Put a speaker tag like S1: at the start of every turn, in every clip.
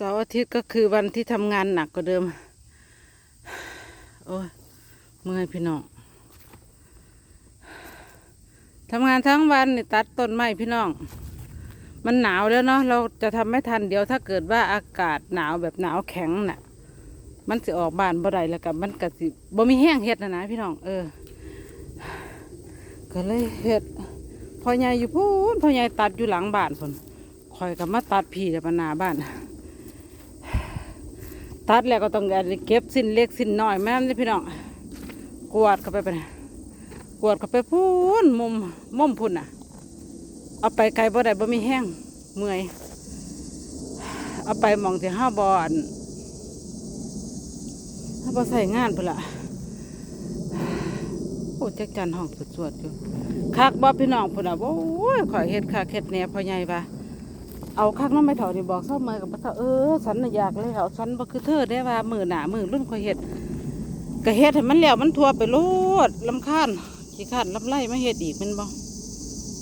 S1: เสาร์อาทิตย์ก็คือวันที่ทำงานหนักกว่าเดิม โอ้ยเมื่อยพี่น้องทำงานทั้งวันนี่ตัดต้นไม้พี่น้อง มันหนาวแล้วเนาะเราจะทำไม่ทันเดี๋ยวถ้าเกิดว่าอากาศหนาวแบบหนาวแข็งน่ะ มันสิออกบานบ่ได้แล้วกับมันก็สิบ่มีแห้งเฮ็ดนะนะพี่น้องเออ ก็เลยเฮ็ดพ่อใหญ่อยู่พูนพ่อใหญ่ตัดอยู่หลังบ้านพุ่นคอยกับมาตัดพี่แต่ปหนาบ้าน ตัดแล้วก็ต้องเก็บสิ้นเล็กสิ้นน้อยแม่นพี่น้องกวาดเข้าไปไปนะกวาดเข้าไปพูนมุมมุมพุ่นน่ะ เอาไปไกลบ่ได้บ่มีแห้งเมื่อยเอาไปมองที่ห้าบอนห้าบอใส่งานพุ่นละโอ้จักจันห้องสวดๆอยู่คักบ่พี่น้องพุ่นอะโอ้ยข่อยเฮ็ดคักเฮ็ดแหน่พ่อใหญ่ปะ เอาคักน้องไม่เถานี่บอกเศร้าเมื่อกับพ่อเเออฉันน่ะอยากเลยเอาฉันบ่คือเธอได้ว่ามือหนามือรุ่นข่อยเฮ็ดก็เฮ็ดให้มันแล้วมันทัวไปโลดลำคาญขี้คานลำไรมาเฮ็ดอีกมันบ่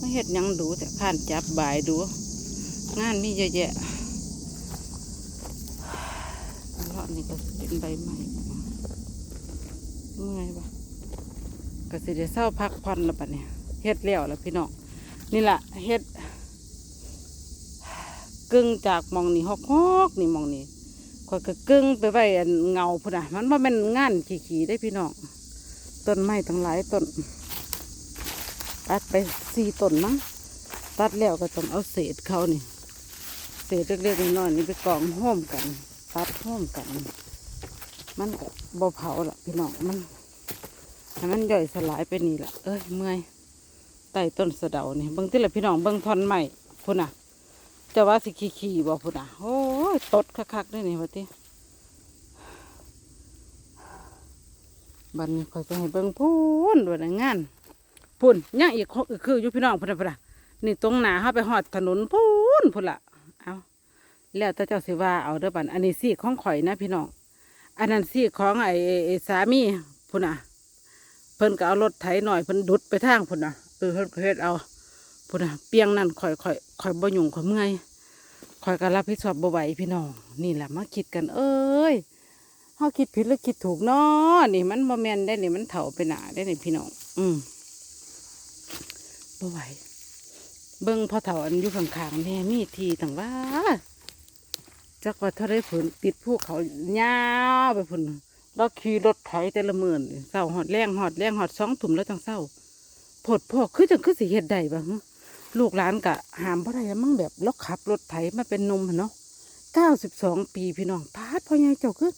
S1: มาเฮ็ดยังดูแต่ขานจับบายดู งานมีเยอะแยะรอบนี้ก็เป็นใบไม้เมื่อยปะก็สิได้เศร้าพักผ่อนแล้วปะเนี่ยเฮ็ดแล้วแล้วพี่น้องนี่แหละเฮ็ด กึ่งจากมองนี่ฮอกฮอกๆนี่มองนี่คอยก็กึ่งไปไว้อันเงาพุ่นอะมันว่าเป็นงานขี่ๆได้พี่น้องต้นไม้ทั้งหลายต้นตัดไปสี่ต้นมั้งตัดแล้วก็ต้องเอาเศษเขานี่เศษเล็กๆน้อยๆนี่ไปกองห้อมกัน ตัดห้อมกัน มันก็บ่เผาละพี่น้องมันให้มันย่อยสลายไปนี่ละเอ้ยเมื่อยใต้ต้นสะเดานี่เบิ่งที่ละพี่น้องเบิ่งท่อนไม้พุ่นอะ จะว่าสิขี้ขี้บ่พุ่นอะ โอ้ยตดคักๆด้วยนี่ว่าติบันี้คอยจะให้เบิ่งพูนด้วยนะงานพุ่นยังอีกคือคืออยู่พี่น้องพุ่นพุ่นน่ะนี่ตรงหน้าเฮาไปฮอดถนนพูนพุ่นละเอาแล้วแต่เจ้าสิว่าเอาเด้อบัดอันนี้สิของข่อยนะพี่น้องอันนั้นสิของไอ้ไอ้สามีพุ่นน่ะเพิ่นก็เอารถไถหน่อยเพิ่นดุดไปทางพุ่นน่ะเออเพิ่นเฮ็ดเอา พุ่นนะเปียงนั่นข่อยข่อยข่อยบ่ยุ่งข่อยเมื่อยข่อยก็รับผิดชอบบ่ไหวพี่น้อง นี่แหละมาคิดกัน เอ้ยเฮาคิดผิดหรือคิดถูกเนาะนี่มันบ่แม่นได้นี่มันเฒ่าไปหนาได้นี่พี่น้อง อืมบ่ไหวเบิ่งพ่อเฒ่าอันอยู่ข้างๆแม่มีทีต่างว่าจักว่าเท่าได้ผลติดภูเขายาวไปพุ่นเราขี่รถไถแต่ละมื้อนี่เช้าหอดแรงหอดแรงหอดสองทุ่มแล้วจังเช้าผดพ่อคือจังคือสิเฮ็ดได้บ่ฮะ ลูกหลานกะหามบ่อได้แล้วมั่งแบบล็อกขับรถไถมาเป็นนมเนาะเก้าสิบสองปีพี่น้องพาดพ่อใหญ่เจ้าคือ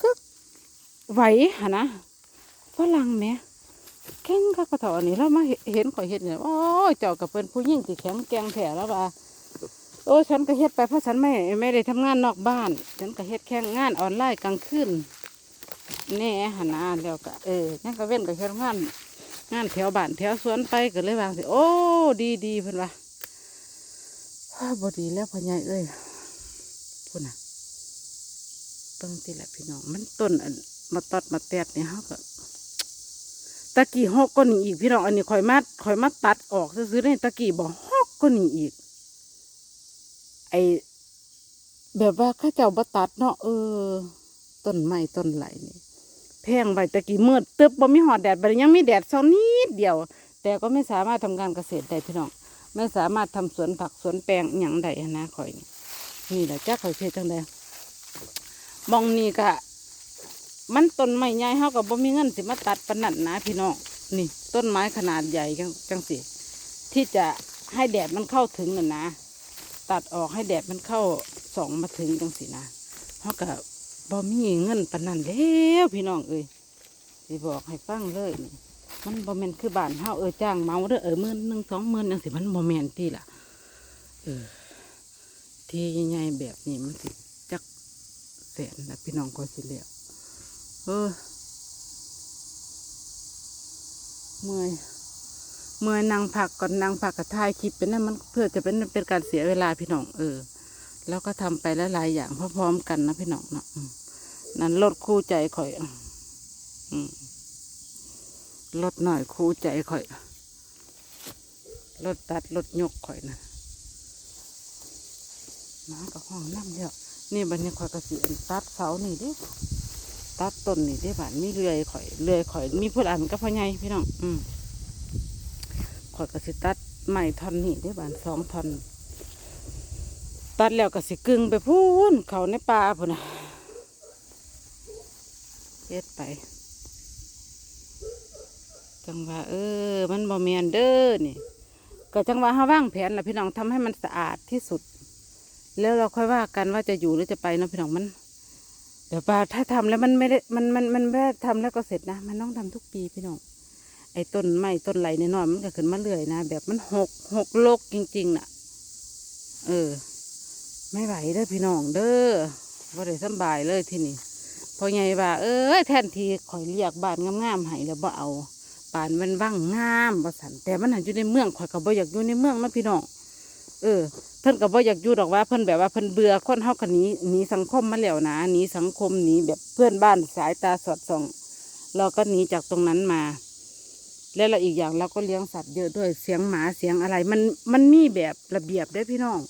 S1: คือไหวหะนะฝรั่งแม่แข็งคักกระถอันนี้เรามาเห็นข่อยเฮ็ดเนี่ยโอ้เจ้าก็เป็นผู้หญิงที่แข็งแกงแท้แล้วว่าโอ้ฉันก็เฮ็ดไปเพราะฉันไม่ไม่ได้ทำงานนอกบ้าน ฉันก็เฮ็ดแค่งานออนไลน์กลางคืนแน่หนนะแล้วก็เออยังก็เว้นก็เฮ็ดงาน งานแถวบ้านแถวสวนไปก็เลยวางสิโอ้ดีดีเพิ่อนว่าบ่ดีแล้วพ่อใหญ่เอ้ยพุ่นน่ะเบิ่งติละพี่น้องมันต้นอันมาตัดมาแตดเนี่ยเฮาก็ตะกี้ฮอกก็นี่อีกพี่น้องอันนี้ข่อยมาข่อยมาตัดออกซื้อๆนี่ตะกี้บ่ฮอกก็นี่อีก ไอแบบว่าข้าเจ้าบ่ตัดเนาะเออต้นไม้ต้นไหลนี่ แพงไปตะกี้มืดตึบบ่มีหอดแดดบัดยังมีแดดเช้านิดเดียว แต่ก็ไม่สามารถทำการเกษตรได้พี่น้องไม่สามารถทำสวนผักสวนแปลงอหย่างใดหั้นะข่อย นี่แหละจ้าข่อยเพจังใดมองนี่ก็มันต้นไม้ใหญ่เฮาก็บ่มีเงินสิมาตัดปนนั้นะพี่น้องนี่ ต้นไม้ขนาดใหญ่จังจังสิที่จะให้แดดมันเข้าถึงน่ะนะ ตัดออกให้แดดมันเข้าส่องมาถึงจังสินะเฮาก็บ่ มีเงินปานนั้นแล้วพี่น้องเอ้ยสิบอกให้ฟังเลยมันบ่แม่นคือบ้านเฮาเออจ้างเมาเด้อเออหมื่นหนึ่งสองหมื่นจังสิมันบ่แม่นที่ล่ะ เออ ที่ใหญ่ๆแบบนี้มันสิจักแสนนะพี่น้องก็สิแล้วเออเมื่อยเมื่อยนั่งพักก่อนนั่งพักกับถ่ายคลิปเป็นนั่นมันเพื่อจะเป็นเป็นการเสียเวลาพี่น้องเออ แล้วก็ทำไปลหลายๆอย่างพร้อมๆกันนะพี่น้องเนาะนั่นลดคู่ใจข่อยอลดหน่อยคู่ใจข่อยลดตัดลดยกข่อยนะมากับห้องน้ำเยอะนี่บัดนี้ข่อยกระสีตัดเสานี่ดิตัดต้นนี่ด้บานมีเลื่อยข่อยเลื่อยข่อย มีพูดอันก็พ่อใหญ่พี่น้องอืมข่อยกระสิตัดไม้ท่อนนี่ด้บานสองท่อน ตัดแล้วก็สิกึ่งไปพูนเขาในป่าพุ่นนะเฮ็ดไป จังว่า เออ มันบ่แมนเด้อนี่ก็จังว่าเฮาว่างแผนล่ะพี่น้องทำให้มันสะอาดที่สุด แล้วเราค่อยว่ากันว่าจะอยู่หรือจะไปนะพี่น้องมันเดี๋ยวป่าถ้าทำแล้วมันไม่ได้มันมันมันไม่ได้ทำแล้วก็เสร็จนะ มันต้องทำทุกปีพี่น้องไอ้ต้นไม้ต้นไหลในนอนมันก็ขึ้นมาเรื่อยนะ แบบมันหกหกโลกจริง ๆ น่ะ เออ ไม่ไหวเด้อพี่น้องเด้อว่าได้สบายเลยที่นี่พอไงว่า เอ้ยแทนที่ข่อยเรียกบ้านงามๆให้แล้วบ่เอาป่านมันว่างงามบ่สันแต่มันหันอยู่ในเมืองข่อยก็บ่อยากอยู่ในเมืองนะพี่น้องเออ เพิ่นก็บ่อยากอยู่ดอกว่าเพิ่นแบบว่าเพิ่นเบื่อคนเฮากันนี้หนีสังคมมาแล้วนะหนีสังคมหนีแบบเพื่อนบ้านสายตาสอดส่องเราก็หนีจากตรงนั้นมา แล้วเราอีกอย่างเราก็เลี้ยงสัตว์เยอะด้วยเสียงหมาเสียงอะไร มันมันมีแบบระเบียบได้พี่น้อง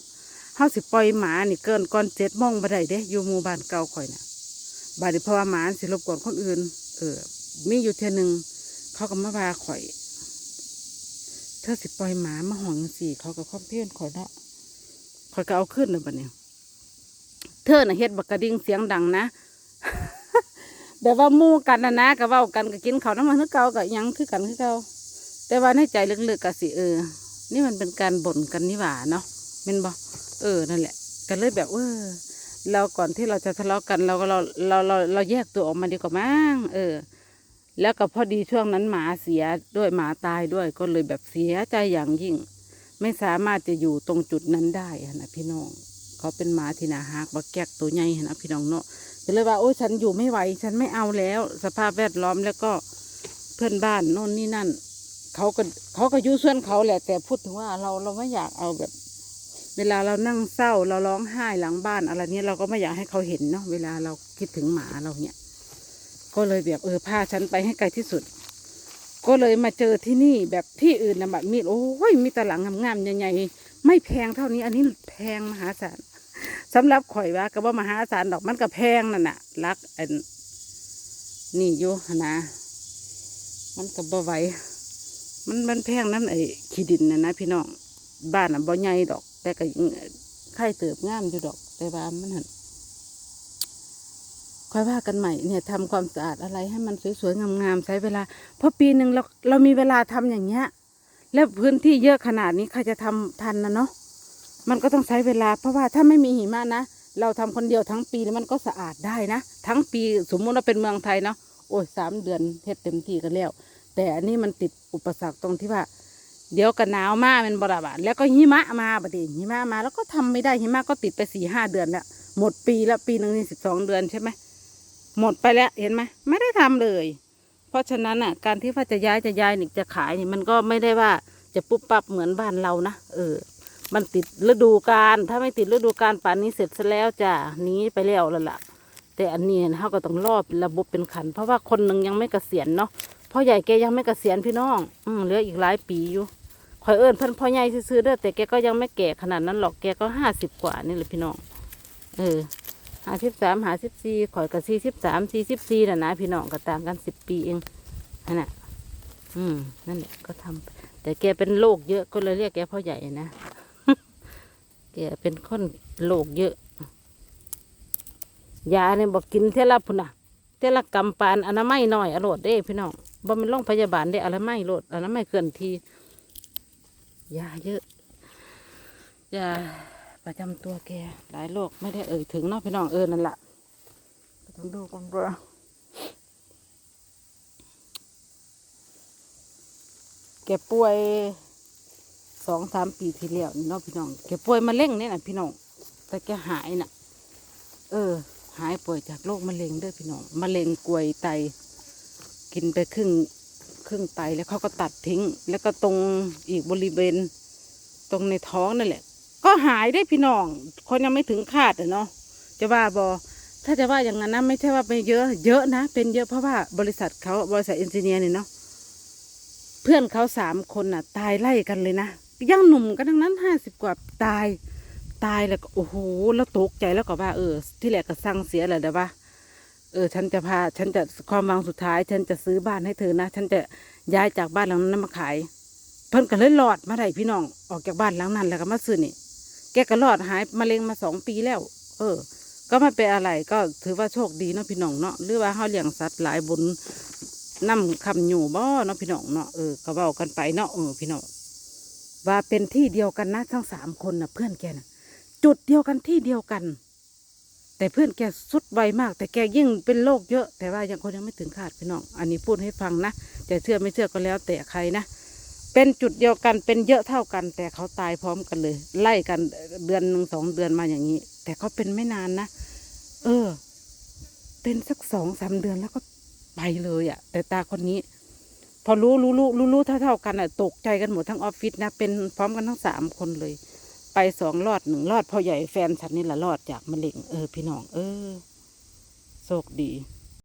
S1: เฮาสิปล่อยหมานี่เกินก่อนเจ็ดโมงบ่ได้เด้อยู่หมู่บ้านเก่าข่อยน่ะบาดนี้เพราะว่าหมาสิรบกวนคนอื่น เออ มีอยู่เทื่อนึงเขาก็มาว่าข่อยเธอสิปล่อยหมามาห่องสี่เขาก็คอมเพลนข่อยเนาะข่อยก็เอาขึ้นเลยบัดนี้เธอน่ะเฮ็ดบักกระดิ่งเสียงดังนะแบบว่ามู่กันนะนะก็เว้ากันก็กินข้าวน้ำมันคือเก่าก็ยังคือกันคือเก่าแต่ว่าในใจลึกๆก็สิเออ นี่มันเป็นการบ่นกันนี่หว่าเนาะแม่นบ่ เออนั่นแหละก็เลยแบบเออเราก่อนที่เราจะทะเลาะกันเราก็เราเราเราเราแยกตัวออกมาดีกว่ามั้งเออ แล้วก็พอดีช่วงนั้นหมาเสียด้วยหมาตายด้วยก็เลยแบบเสียใจอย่างยิ่ง ไม่สามารถจะอยู่ตรงจุดนั้นได้อะนะพี่น้อง เขาเป็นหมาที่นาหักบักแกกตัวใหญ่อะนะพี่น้องเนาะก็เลยว่าโอ้ยฉันอยู่ไม่ไหว ฉันไม่เอาแล้ว สภาพแวดล้อมแล้วก็เพื่อนบ้านโน่นนี่นั่น เขาก็เขาก็ยู่ส่วนเขาแหละ แต่พูดถึงว่าเราเราไม่อยากเอาแบบ เวลาเรานั่งเศร้าเราร้องไห้หลังบ้านอะไรเนี้ยเราก็ไม่อยากให้เขาเห็นเนาะเวลาเราคิดถึงหมาเราเนี่ย ก็เลยแบบเออพาฉันไปให้ไกลที่สุด ก็เลยมาเจอที่นี่แบบที่อื่นนะแบบมีโอ้ยมีตะหลังงามๆใหญ่ๆไม่แพงเท่านี้ อันนี้แพงมหาศาลสำหรับข่อยว่าก็ว่ามหาศาลดอกมันก็แพงนั่นน่ะรักอันนี่อยู่นนะมันก็บ่ไหวมันมันแพงนั่นไอ้ขี้ดินนะนะพี่น้องบ้านอะบ่ใหญ่ดอก แต่ก็ยังไข่เติบงามอยู่ดอก แต่ว่ามันหันค่อยว่ากันใหม่เนี่ยทำความสะอาดอะไรให้มันสวยๆงามๆใช้เวลา เพราะปีหนึ่งเราเรามีเวลาทำอย่างเงี้ย แล้วพื้นที่เยอะขนาดนี้ใครจะทำทันนะเนาะมันก็ต้องใช้เวลา เพราะว่าถ้าไม่มีหิมะนะเราทำคนเดียวทั้งปีแล้วมันก็สะอาดได้นะทั้งปีสมมุติว่าเป็นเมืองไทยเนาะโอ้ยสามเดือนเฮ็ดเต็มที่กันแล้ว แต่อันนี้มันติดอุปสรรคตรงที่ว่า เดี๋ยวก็หนาวมากเป็นบราบาดแล้วก็หิมะมาบัดนี้หิมะมา แล้วก็ทำไม่ได้หิมะก็ติดไปสี่ห้าเดือนแล้ว หมดปีแล้วปีหนึ่งนี่สิบสองเดือนใช่ไหมหมดไปแล้วเห็นไหมไม่ได้ทำเลย เพราะฉะนั้นอะ การที่ว่าจะย้ายจะย้ายนี่จะขายนี่มันก็ไม่ได้ว่าจะปุ๊บปั๊บเหมือนบ้านเรานะเออ มันติดฤดูกาลถ้าไม่ติดฤดูกาลป่านนี้เสร็จซะแล้วจ้ะนี้ไปแล้วล้วล่ะ แต่อันนี้เขาก็ต้องรอเป็นระบบเป็นขัน เพราะว่าคนหนึ่งยังไม่เกษียณเนาะพ่อใหญ่แกยังไม่เกษียณพี่น้อง อืมเหลืออีกหลายปีอยู่ คอยเอิญเพิ่นพ่อใหญ่ซื้อเด้อแต่แกก็ยังไม่แก่ขนาดนั้นหรอกแกก็ห้าสิบกว่านี่แหละพี่น้องเออหาสิบสามหาสิบสี่ข่อยกับสี่สิบสามสี่สิบสี่นะนะพี่น้องก็ต่างกันสิบปีเองนั่นแหละอืมนั่นแหละก็ทำไปแต่แกเป็นโรคเยอะก็เลยเรียกแกพ่อใหญ่นะแกเป็นคนโรคเยอะยาเนี่ยบอกกินเทละพุ่นนะเทละกำปานอนามัยหน่อยอรรถเด้พี่น้องบ่เป็นโรงพยาบาลได้อนามัยโลดอนามัยเกินที ยาเยอะยาประจำตัวแกหลายโรคไม่ได้เอ่ยถึงเนาะพี่น้องเออนั่นแหละต้องดูกันว่าแกป่วยสองสามปีที่แล้วนี่เนาะพี่น้องแกป่วยมะเร็งเนี่ยนะพี่น้องแต่แกหายน่ะ เออ หายป่วยจากโรคมะเร็งเด้อพี่น้องมะเร็งกลวยไต กินไปครึ่ง รึ่งไตแล้วเขาก็ตัดทิ้ง แล้วก็ตรงอีกบริเวณ ตรงในท้องนั่นแหละ ก็หายได้พี่น้อง คนยังไม่ถึงคาดอะเนาะจะว่าบอถ้าจะว่าอย่างนั้นนะไม่ใช่ว่าเป็นเยอะ เยอะนะ เป็นเยอะเพราะว่าบริษัทเขาบริษัทเอนจิเนียร์เนี่ยเนาะเพื่อนเขาสามคนน่ะ ตายไล่กันเลยนะยังหนุ่มกันทั้งนั้นห้าสิบกว่าตาย ตายแล้วก็โอ้โหแล้วตกใจแล้วก็ว่าเออ ที่แรกก็สั่งเสียแหละเด้อว่า เออ ฉันจะพา ฉันจะความหวังสุดท้าย ฉันจะซื้อบ้านให้เธอนะ ฉันจะย้ายจากบ้านหลังนั้นมาขาย เพิ่นก็เลยรอดมาได้พี่น้อง ออกจากบ้านหลังนั้นแล้วก็มาซื้อนี่ แกก็รอดหายมะเร็งมาสองปีแล้ว เออ ก็ไม่เป็นอะไรก็ถือว่าโชคดีเนาะพี่น้องเนาะ หรือว่าเฮาเลี้ยงสัตว์หลายบุญนำคำอยู่บ่เนาะพี่น้องเนาะ เออก็เว้ากันไปเนาะเออพี่น้อง ว่าเป็นที่เดียวกันนะทั้งสามคนนะเพื่อนแกนะจุดเดียวกันที่เดียวกัน แต่เพื่อนแกสุดไวมาก แต่แกยิ่งเป็นโรคเยอะ แต่ว่ายังคนยังไม่ถึงขาดพี่น้อง อันนี้พูดให้ฟังนะจะเชื่อไม่เชื่อก็แล้วแต่ใครนะเป็นจุดเดียวกันเป็นเยอะเท่ากัน แต่เขาตายพร้อมกันเลย ไล่กันเดือนหนึ่งสองเดือนมาอย่างนี้ แต่เขาเป็นไม่นานนะเออ เป็นสักสองสามเดือนแล้วก็ไปเลยอะ่ะ แต่ตาคนนี้ พอรู้รู้รู้รู้รู้เท่าเท่ากันอะ่ะ ตกใจกันหมดทั้งออฟฟิศนะเป็นพร้อมกันทั้งสามคนเลย ไปสองรอดหนึ่งรอดพ่อใหญ่แฟนฉันนี่แหละรอดจากมะเร็งเออพี่น้อง เออโชคดี